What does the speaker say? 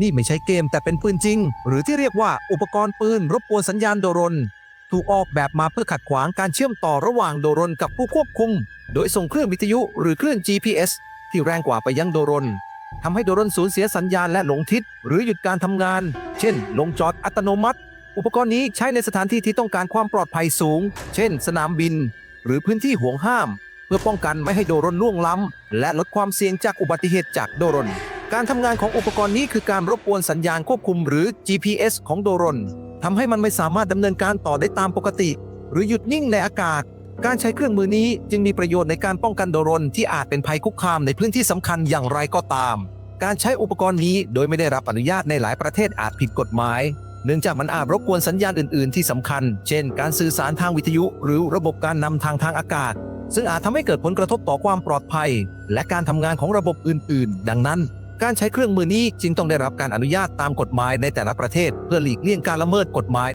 นี่ไม่ใช่เกมแต่เป็นปืนจริง หรือที่เรียกว่าอุปกรณ์ปืนรบกวนสัญญาณโดรน ถูกออกแบบมาเพื่อขัดขวางการเชื่อมต่อระหว่างโดรนกับผู้ควบคุม โดยส่งเครื่องวิทยุหรือเครื่อง GPS ที่แรงกว่าไปยังโดรนทำให้โดรนสูญเสียสัญญาณและหลงทิศ หรือหยุดการทำงาน เช่น ลงจอดอัตโนมัติ อุปกรณ์นี้ใช้ในสถานที่ที่ต้องการความปลอดภัยสูง เช่น สนามบิน หรือพื้นที่ห่วงห้าม เพื่อป้องกันไม่ให้โดรนล่วงล้ำ และลดความเสี่ยงจากอุบัติเหตุจากโดรน การทำงานของอุปกรณ์นี้คือการรบกวนสัญญาณควบคุมหรือ GPS ของโดรนทำให้มันไม่สามารถดำเนินการต่อได้ตามปกติ หรือหยุดนิ่งในอากาศ การใช้เครื่องมือนี้จึงมีประโยชน์ในการป้องกันโดรนที่อาจเป็นภัยคุกคามในพื้นที่สำคัญอย่างไรก็ตาม การใช้อุปกรณ์นี้โดยไม่ได้รับอนุญาตในหลายประเทศอาจผิดกฎหมาย เนื่องจากมันอาจรบกวนสัญญาณอื่น ๆ ที่สำคัญ เช่น การสื่อสารทางวิทยุ หรือระบบการนำทางทางอากาศ ซึ่งอาจทำให้เกิดผลกระทบต่อความปลอดภัย และการทำงานของระบบอื่น ๆ ดังนั้น การใช้เครื่องมือนี้จึงต้องได้รับการอนุญาตตามกฎหมายในแต่ละประเทศ เพื่อหลีกเลี่ยงการละเมิดกฎหมาย